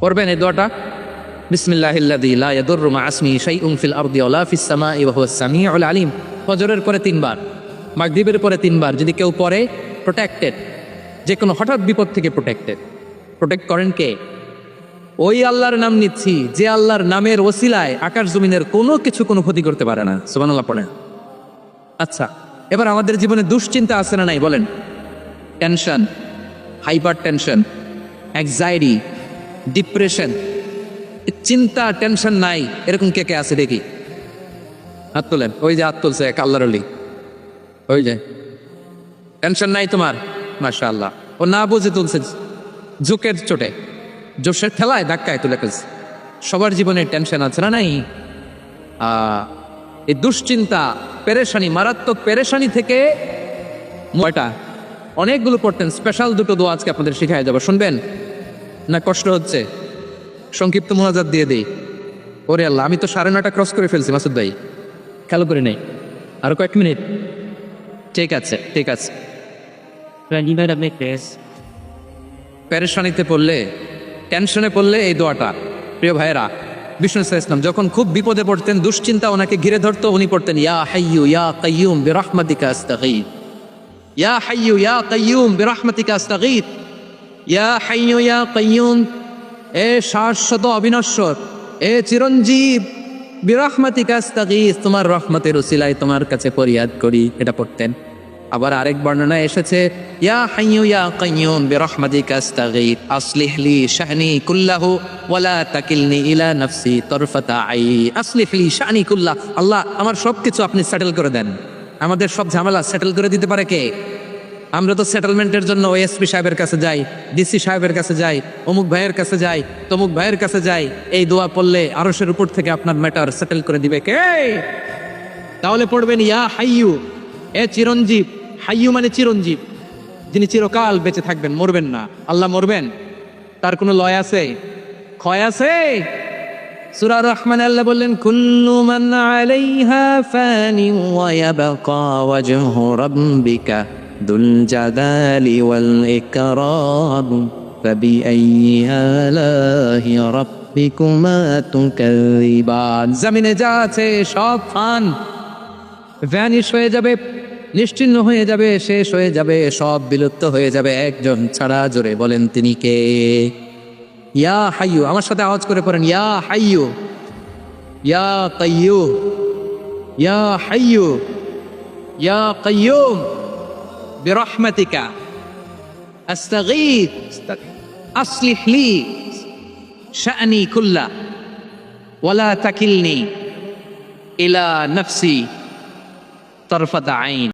পড়বেন এই দোয়াটা? আলিম। ফজরের পরে তিনবার, মাগরিবের পরে তিনবার যদি কেউ পড়ে প্রোটেক্টেড যে কোনো হঠাৎ বিপদ থেকে প্রোটেক্টেড প্রোটেক্ট করেন কে? ওই আল্লাহর নাম নিচ্ছি, যে আল্লাহর নামের ওসিলায় আকাশ জমিনের কোনো কিছু কোনো ক্ষতি করতে পারে না। সুবহানাল্লাহ পড়েন। আচ্ছা এবার আমাদের জীবনে দুশ্চিন্তা আছে না নাই বলেন? Tension hyper tension anxiety depression চিন্তা টেনশন নাই। এরকম কে কে আছে দেখি? হাত তোলেন। ওই যে হাত তুলছে এক আল্লাহর আলী ওই যে। টেনশন নাই তোমার? মাশা আল্লাহ ও না বুঝে তুলছে ঝুঁকের চোটে। জোশের ঠেলায় ধাক্কায় তুলে ফেলছে। সবার জীবনে টেনশন আছে না নাই? এই দুশ্চিন্তা, পেরেশানি, মারাত্মক পেরেশানি থেকে কয়টা অনেকগুলো পড়তেন। স্পেশাল দুটো দোয়া আজকে আপনাদের শিখাই যাব। শুনবেন? না কষ্ট হচ্ছে? সংক্ষিপ্ত মোনাজাত দিয়ে দেই। ওরে আল্লাহ আমি তো সাড়ে নটা ক্রস করে ফেলছি মাসুদ ভাই। খেয়াল করে নেই। আরও কয়েক মিনিট। ঠিক আছে ঠিক আছে। প্যারেশানিতে পড়লে টেনশনে পড়লে এই দোয়াটা। প্রিয় ভাইয়েরা বিষ্ণু ইসলাম যখন খুব বিপদে পড়তেন দুশ্চিন্তা ওনাকে ঘিরে ধরতো উনি পড়তেন ইয়া হাইয়ু ইয়া কাইয়ুম বিরহমাতিকা আস্তাগীথ ইয়া হাইয়ু ইয়া কাইয়ুম বিরহমাতিকা আস্তাগীথ ইয়া হাইয়ু ইয়া কাইয়ুম, এ শাশ্বত অবিনশ্বর, এ চিরঞ্জীব, বিরহমাতিকা আস্তাগীথ তোমার রহমতের উসিলায় তোমার কাছে ফরিয়াদ করি, এটা পড়তেন। আবার আরেক বর্ণনায় এসেছে, ইয়া হাইয়ু ইয়া কাইয়ুম, বিরহমাতিকা আস্তাগীথ আসলিহ লি শাহনি কুল্লাহু, ওয়ালা তাকিলনি ইলা নাফসি তরফাতা আই, আসলিহ লি শাহনি কুল্লাহ, আল্লাহ, আমার সবকিছু আপনি সেটেল করে দেন। আমাদের সব ঝামেলা সেটেল করে দিতে পারে কে? আমরা তো সেটেলমেন্টের জন্য ও ওএসপি সাহেবের কাছে যাই ডিসি সাহেবের কাছে যাই, অমুক ভাইয়ের কাছে যাই, তমুক ভাইয়ের কাছে যাই, এই দোয়া পড়লে আরশের উপর থেকে আপনার ম্যাটার সেটেল করে দিবে কে? তাহলে পড়বেন, ইয়া হাইয়ু, এ চিরঞ্জীব, হাইয়ু মানে চিরঞ্জীব, যিনি চিরকাল বেঁচে থাকবেন, মরবেন না। আল্লাহ মরবেন? তার কোনো লয় আছে? ক্ষয় আছে? সূরা রহমান আল্লাহ বললেন, কুল্লু মান আলাইহা ফানি ওয়া ইয়াবকা ওয়াজহু রাব্বিকা। দুল জালালি ওয়াল ইকরাম, ফাবিআইয়ি আলাহি রাব্বিকুমা তুকাযিবান। জমিনে যা আছে সব ফান ভ্যানিশ হয়ে যাবে নিশ্চিহ্ন হয়ে যাবে, শেষ হয়ে যাবে, সব বিলুপ্ত হয়ে যাবে। একজন ছাড়া জোরে বলেন তিনি কে? ইয়া হাইয়ু, আমার সাথে আওয়াজ করে পড়েন, ইয়া হাইয়ু, ইয়া কাইয়ু ইয়া হাইয়ু ইয়া কাইয়ুম। বিরহমাতিকা আস্তাগীথ আসলিহ লি শাআনি কুল্লা ওয়ালা তাকিলনি ইলা নফসি তরফাত আইন